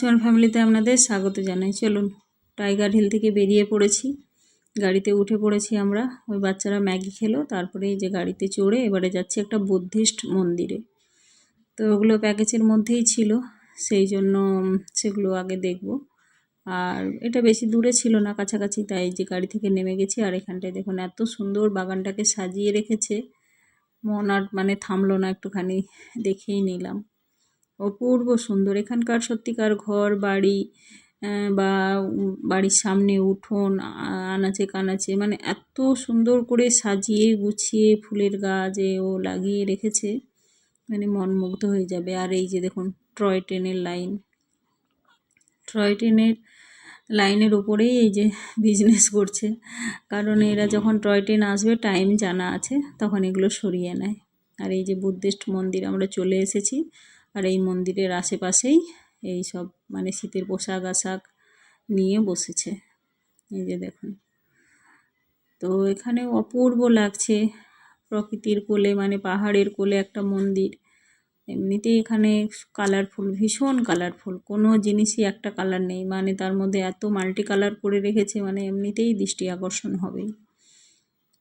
নমস্কার ফ্যামিলিতে আপনাদের স্বাগত জানাই। চলুন, টাইগার হিল থেকে বেরিয়ে পড়েছি। গাড়িতে উঠে পড়েছি আমরা। ওই বাচ্চারা ম্যাগি খেলো, তারপরে যে গাড়িতে চড়ে এবারে যাচ্ছি একটা বুদ্ধিস্ট মন্দিরে। তো ওগুলো প্যাকেজের মধ্যেই ছিল, সেই জন্য সেগুলো আগে দেখব। আর এটা বেশি দূরে ছিল না, কাছাকাছি, তাই যে গাড়ি থেকে নেমে গেছি। আর এখানটায় দেখুন, এত সুন্দর বাগানটাকে সাজিয়ে রেখেছে। মন আর মানে থামলো না, একটুখানি দেখেই নিলাম। অপূর্ব সুন্দর। এখানকার সত্যিকার ঘর বাড়ি বা বাড়ির সামনে উঠোন আনাচে কানাচে মানে এত সুন্দর করে সাজিয়ে গুছিয়ে ফুলের গাছ ও লাগিয়ে রেখেছে মানে মন মুগ্ধ হয়ে যাবে। আর এই যে দেখুন টয় ট্রেনের লাইন। টয় ট্রেনের লাইনের ওপরেই এই যে বিজনেস করছে কারণ এরা যখন টয় ট্রেন আসবে টাইম জানা আছে তখন এগুলো সরিয়ে নেয়। আর এই যে বুদ্ধিস্ট মন্দির আমরা চলে এসেছি। আর এই মন্দিরের আশেপাশেই এই সব মানে শীতের পোশাক আশাক নিয়ে বসেছে। এই যে দেখুন। তো এখানে অপূর্ব লাগছে। প্রকৃতির কোলে মানে পাহাড়ের কোলে একটা মন্দির। এমনিতেই এখানে কালারফুল ভীষণ কালারফুল কোনো জিনিসই একটা কালার নেই। মানে তার মধ্যে এত মাল্টি কালার করে রেখেছে মানে এমনিতেই দৃষ্টি আকর্ষণ হবেই।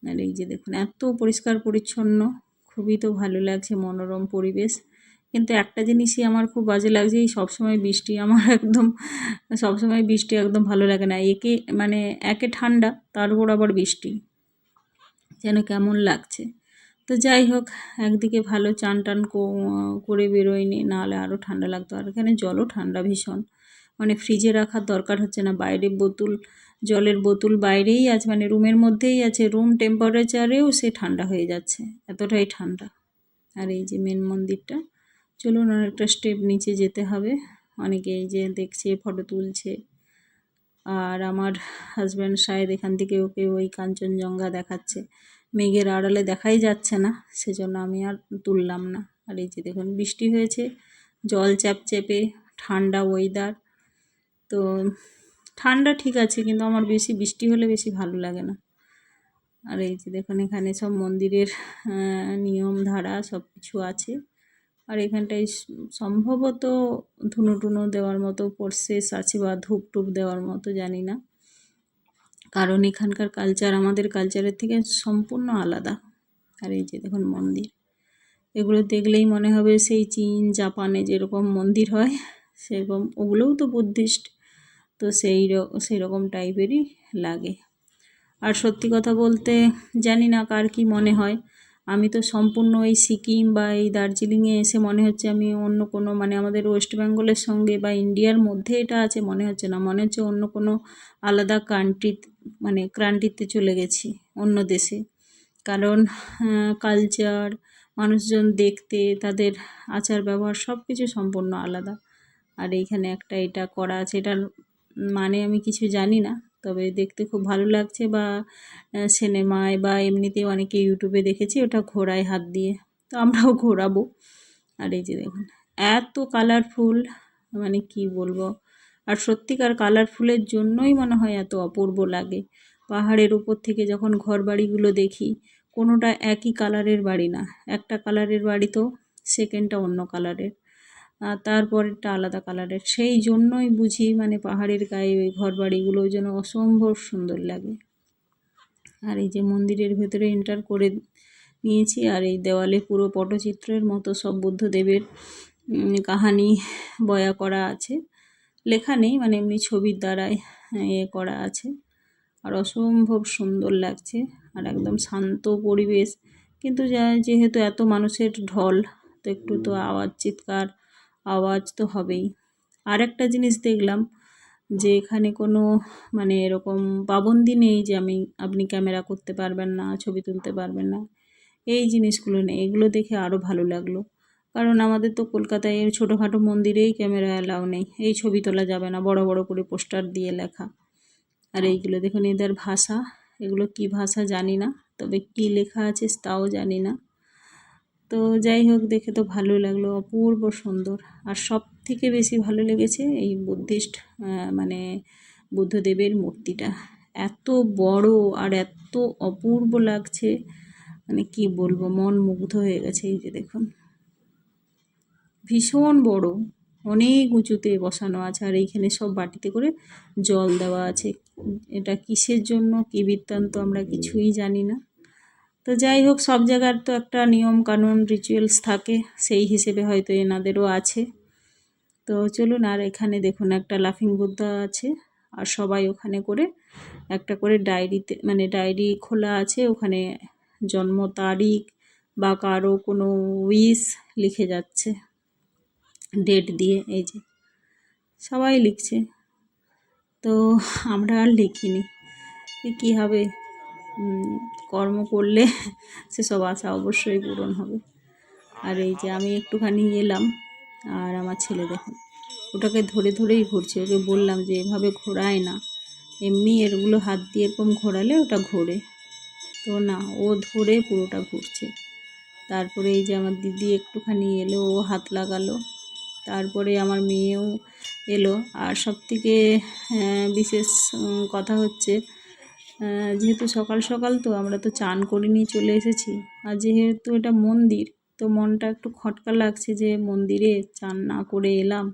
আর এই যে দেখুন, এত পরিষ্কার পরিচ্ছন্ন। খুবই তো ভালো লাগছে, মনোরম পরিবেশ। কিন্তু একটা জিনিসই আমার খুব বাজে লাগছে, এই সবসময় বৃষ্টি আমার একদম, সবসময় বৃষ্টি একদম ভালো লাগে না। একে মানে একে ঠান্ডা তার উপর আবার বৃষ্টি। যেন কেমন লাগছে। তো যাই হোক, একদিকে ভালো চান টান করে বেরোয়নি নাহলে আরও ঠান্ডা লাগতো। আর এখানে জলও ঠান্ডা ভীষণ। মানে ফ্রিজে রাখার দরকার হচ্ছে না। বাইরে বোতল, জলের বোতল বাইরেই আছে মানে রুমের মধ্যেই আছে। রুম টেম্পারেচারেও সে ঠান্ডা হয়ে যাচ্ছে, এতটাই ঠান্ডা। আর এই যে মেন মন্দিরটা চলুন অনেকটা স্টেপ নিচে যেতে হবে। অনেকে এই যে দেখছে ফটো তুলছে। আর আমার হাজব্যান্ড শায়দ এখান থেকে ওকে ওই কাঞ্চনজঙ্ঘা দেখাচ্ছে। মেঘের আড়ালে দেখাই যাচ্ছে না, সেজন্য আমি আর তুললাম না। আর এই যে দেখুন, বৃষ্টি হয়েছে, জল চ্যাপচ্যাপে ঠান্ডা ওয়েদার তো ঠান্ডা ঠিক আছে, কিন্তু আমার বেশি বৃষ্টি হলে বেশি ভালো লাগে না। আর এই যে দেখুন, এখানে সব মন্দিরের নিয়ম ধারা সব কিছু আছে। আর এখানটায় সম্ভবত ধুনো টুনো দেওয়ার মতো প্রসেস আছে বা ধূপ টুপ দেওয়ার মতো, জানি না। কারণ এখানকার কালচার আমাদের কালচারের থেকে সম্পূর্ণ আলাদা। আর এই যে দেখুন মন্দির। এগুলো দেখলেই মনে হবে সেই চীন, জাপানে যেরকম মন্দির হয়, সেরকম, ওগুলোও তো বুদ্ধিস্ট তো সেই রকম টাইপেরই লাগে। আর সত্যি কথা বলতে জানি না কার কি মনে হয়। আমি তো সম্পূর্ণ এই সিকিম বা এই দার্জিলিংয়ে এসে মনে হচ্ছে আমি অন্য কোনো মানে আমাদের ওয়েস্ট বেঙ্গলের সঙ্গে বা ইন্ডিয়ার মধ্যে এটা আছে, মনে হচ্ছে না। মনে হচ্ছে অন্য কোনো আলাদা কান্ট্রি মানে ক্রান্তিতে চলে গেছি, অন্য দেশে। কারণ কালচার মানুষজন দেখতে, তাদের আচার ব্যবহার সব কিছু সম্পূর্ণ আলাদা। আর এইখানে একটা এটা করা আছে, এটার মানে আমি কিছু জানি না। তবে দেখতে খুব ভালো লাগছে বা সিনেমায় বা এমনিতে অনেকে ইউটিউবে দেখেছি ওটা ঘোড়ায় হাত দিয়ে। তো আমরাও ঘোরাবো। আর এই যে দেখুন, এত কালারফুল মানে কি বলব? আর সত্যিকার কালারফুলের জন্যই মনে হয় এত অপূর্ব লাগে। পাহাড়ের উপর থেকে যখন ঘর বাড়িগুলো দেখি, কোনোটা একই কালারের বাড়ি না। একটা কালারের বাড়ি তো সেকেন্ডটা অন্য কালারের তারপরেরটা আলাদা কালারের। সেই জন্যই বুঝি মানে পাহাড়ের গায়ে ওই ঘর বাড়িগুলো যেন অসম্ভব সুন্দর লাগে। আর এই যে মন্দিরের ভেতরে এন্টার করে নিয়েছি, আর এই দেওয়ালে পুরো পটচিত্রের মতো সব বুদ্ধদেবের কাহানি বয়া করা আছে। লেখা নেই মানে এমনি ছবির দ্বারাই, এ, করা আছে। আর অসম্ভব সুন্দর লাগছে, আর একদম শান্ত পরিবেশ। কিন্তু যা, যেহেতু এত মানুষের ঢল, তো একটু তো আওয়াজ, চিৎকার আওয়াজ তো হবেই। আর একটা জিনিস দেখলাম যে এখানে কোনো মানে এরকম পাবন্দি নেই যে আমি, আপনি ক্যামেরা করতে পারবেন না, ছবি তুলতে পারবেন না। এই জিনিসগুলো নেই। এগুলো দেখে আরও ভালো লাগল। কারণ আমাদের তো কলকাতায় ছোটোখাটো মন্দিরেই ক্যামেরা অ্যালাউ নেই। এই ছবি তোলা যাবে না, বড় বড় করে পোস্টার দিয়ে লেখা। আর এইগুলো দেখুন, এদের ভাষা। এগুলো কি ভাষা জানি না, তবে কি লেখা আছে তাও জানি না। তো যাই হোক, দেখে তো ভালো লাগল, অপূর্ব সুন্দর। আর সব থেকে বেশি ভালো লেগেছে এই বুদ্ধিস্ট মানে বুদ্ধদেবের মূর্তিটা। এত বড় আর এত অপূর্ব লাগছে মানে কি বলব, মন মুগ্ধ হয়ে গেছে এই যে দেখুন। ভীষণ বড়, অনেক উঁচুতে বসানো আছে, আর এইখানে সব বাটিতে করে জল দেওয়া আছে। এটা কিসের জন্য, কী বৃত্তান্ত আমরা কিছুই জানি না। তো যাই হোক, সব জায়গার তো একটা নিয়ম কানুন রিচুয়ালস থাকে, সেই হিসেবে হয়তো এনাদেরও আছে। তো চলুন, আর এখানে দেখুন, একটা লাফিং বুদ্ধা আছে, আর সবাই ওখানে করে একটা করে ডায়েরিতে মানে ডায়েরি খোলা আছে, ওখানে জন্ম তারিখ বা কারও কোনো উইস লিখে যাচ্ছে ডেট দিয়ে, এই যে, সবাই লিখছে। তো আমরা আর লিখিনি কী হবে? কর্ম করলে সেসব আশা অবশ্যই পূরণ হবে। আর এই যে আমি একটুখানি এলাম, আর আমার ছেলে দেখুন, ওটাকে ধরে ধরেই ঘুরছে। ওকে বললাম যে, এভাবে ঘোরায় না। এমনি এরগুলো হাত দিয়ে এরকম ঘোরালে ওটা ঘোরে। তো না, ও ধরে পুরোটা ঘুরছে। তারপরে এই যে আমার দিদি একটুখানি এলো, ও হাত লাগালো। তারপরে আমার মেয়েও এলো। আর সবথেকে বিশেষ কথা হচ্ছে যেহেতু সকাল সকাল তো আমরা তো চান করে নিয়ে চলে এসেছি। আর যেহেতু এটা মন্দির, তো মনটা একটু খটকা লাগছে যে মন্দিরে চান না করে এলাম।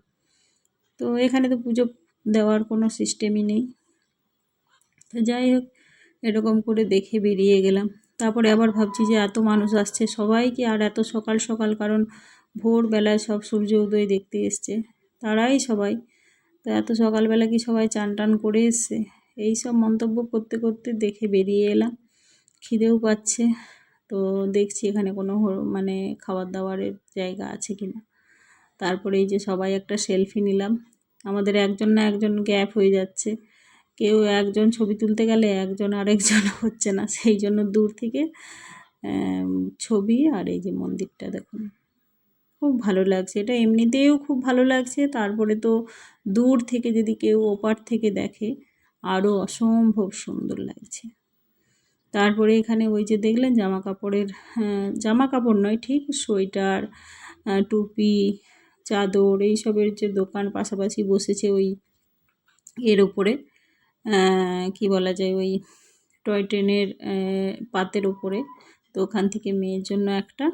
তো এখানে তো পুজো দেওয়ার কোনো সিস্টেমই নেই। তো যাই হোক, এরকম করে দেখে বেরিয়ে গেলাম। তারপরে আবার ভাবছি যে এত মানুষ আসছে সবাইকে, আর এত সকাল সকাল কারণ ভোরবেলায় সব সূর্য উদয় দেখতে এসছে। তারাই সবাই। তো এত সকালবেলা কি সবাই চান টান করে এসছে? এই সব মন্তব্য করতে করতে দেখে বেরিয়ে এলাম। খিদেও পাচ্ছে। তো দেখছি এখানে কোনো মানে খাবার দাবারের জায়গা আছে কি না তারপরে এই যে সবাই একটা সেলফি নিলাম। আমাদের একজন না একজন গ্যাপ হয়ে যাচ্ছে। কেউ একজন ছবি তুলতে গেলে একজন আরেকজন হচ্ছে না। সেই জন্য দূর থেকে ছবি আর এই যে মন্দিরটা দেখুন। খুব ভালো লাগছে। এটা এমনিতেও খুব ভালো লাগছে। তারপরে তো দূর থেকে যদি কেউ ওপার থেকে দেখে আরও অসম্ভব সুন্দর লাগছে। তারপরে এখানে ওই যে দেখলেন জামা কাপড়ের জামা কাপড় নয়, ঠিক সোয়েটার টুপি, চাদর, এইসবের যে দোকান পাশাপাশি বসেছে ওই এর ওপরে কি বলা যায়, ওই টয় ট্রেনের পাতের ওপরে তো ওখান থেকে মেয়ের জন্য একটা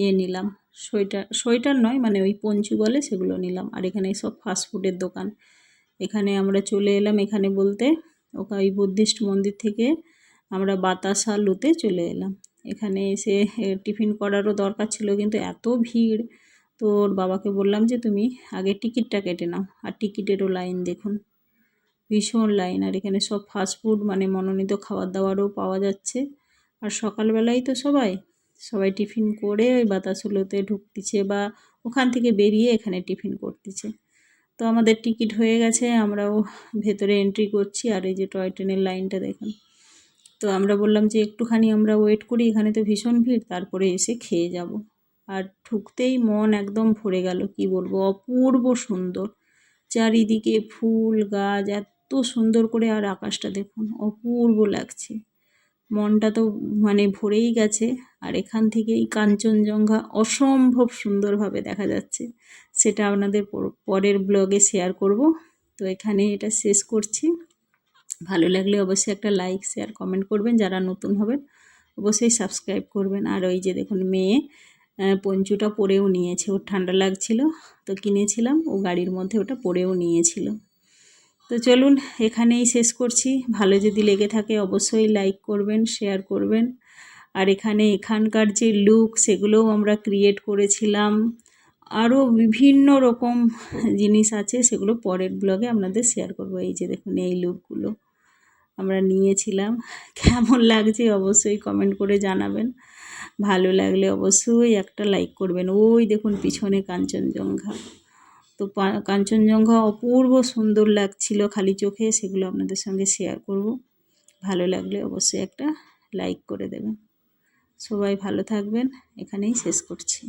ইয়ে নিলাম, সোয়েটার সোয়েটার নয় মানে ওই পঞ্চু বলে সেগুলো নিলাম। আর এখানে সব ফাস্টফুডের দোকান। এখানে আমরা চলে এলাম এখানে বলতে ওকা ওই বুদ্ধিস্ট মন্দির থেকে আমরা বাতাসা লুতে চলে এলাম। এখানে এসে টিফিন করারও দরকার ছিল কিন্তু এত ভিড়। তো ওর বাবাকে বললাম যে, তুমি আগে টিকিটটা কেটে নাও আর টিকিটেরও লাইন দেখুন। ভীষণ লাইন। আর এখানে সব ফাস্টফুড মানে মনোনীত খাবার দাবারও পাওয়া যাচ্ছে। আর সকালবেলায় তো সবাই সবাই টিফিন করে ওই বাতাসুলোতে ঢুকতেছে বা ওখান থেকে বেরিয়ে এখানে টিফিন করতেছে। তো আমাদের টিকিট হয়ে গেছে, আমরাও ভেতরে এন্ট্রি করছি, আর এই যে টয় ট্রেনের লাইনটা দেখুন। তো আমরা বললাম যে একটুখানি আমরা ওয়েট করি, এখানে তো ভীষণ ভিড়, তারপরে এসে খেয়ে যাব। আর ঠুকতেই মন একদম ভরে গেল, কি বলব, অপূর্ব সুন্দর। চারিদিকে ফুল, গাছ, এত সুন্দর করে আর আকাশটা দেখুন, অপূর্ব লাগছে। মনটা তো মানে ভরেই গেছে। আর এখান থেকেই কাঞ্চনজঙ্ঘা অসম্ভব সুন্দরভাবে দেখা যাচ্ছে। সেটা আপনাদের পরের ব্লগে শেয়ার করব। তো এখানে এটা শেষ করছি। ভালো লাগলে অবশ্যই একটা লাইক শেয়ার কমেন্ট করবেন। যারা নতুন হবেন, অবশ্যই সাবস্ক্রাইব করবেন। আর ওই যে দেখুন মেয়ে পঞ্চুটা পরেও নিয়েছে। ওর ঠান্ডা লাগছিল, তো কিনেছিলাম। ও গাড়ির মধ্যে ওটা পরেও নিয়েছিল। তো চলুন এখানেই শেষ করছি। ভালো যদি লেগে থাকে অবশ্যই লাইক করবেন শেয়ার করবেন। আর এখানে এখানকার যে লুক সেগুলোও আমরা ক্রিয়েট করেছিলাম। আরও বিভিন্ন রকম জিনিস আছে, সেগুলো পরের ব্লগে আপনাদের শেয়ার করব। এই যে দেখুন, এই লুকগুলো আমরা নিয়েছিলাম। কেমন লাগছে অবশ্যই কমেন্ট করে জানাবেন। ভালো লাগলে অবশ্যই একটা লাইক করবেন। ওই দেখুন, পিছনে কাঞ্চনজঙ্ঘা। তো কাঞ্চনজঙ্ঘা অপূর্ব সুন্দর লাগছিল খালি চোখে, সেগুলো আপনাদের সঙ্গে শেয়ার করব। ভালো লাগলে অবশ্যই একটা লাইক করে দেবেন। সবাই ভালো থাকবেন। এখানেই শেষ করছি।